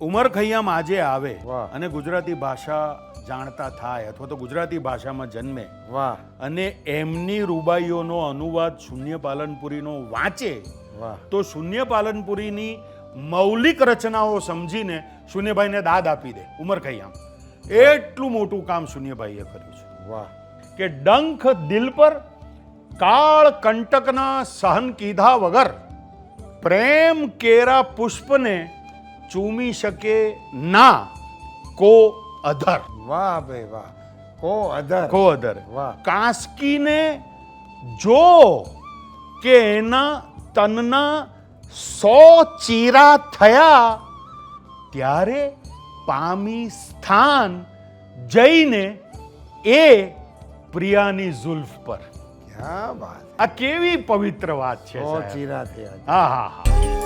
ઉમર ખૈયામ આજે આવે. અને ગુજરાતી ભાષા જાણતા થાય અથવા તો ગુજરાતી ભાષામાં જન્મે. વાહ. અને એમની રૂબાઈઓનો અનુવાદ શૂન્ય પાલનપુરીનો વાંચે વાહ. તો શૂન્ય પાલનપુરીની મૌલિક રચનાઓ સમજીને શૂન્યભાઈને દાદ આપી દે ઉમર ખૈયામ એટલું મોટું કામ શૂન્યભાઈએ કર્યું છે. વાહ. કે ડંખ દિલ પર કાળ કંટકના સહન કીધા વગર પ્રેમ કેરા પુષ્પને ચૂમી શકે ના કો અધર વાહ ભાઈ વાહ કો અધર કો અધર વાહ કાસ્કીને જો કે એના તનના સો ચીરા થયા ત્યારે પામી સ્થાન જઈને એ પ્રિયાની ઝુલ્ફ પર ક્યાં વાત આ કેવી પવિત્ર વાત છે સો સાહેબ. ચીરા થયા હા હા હા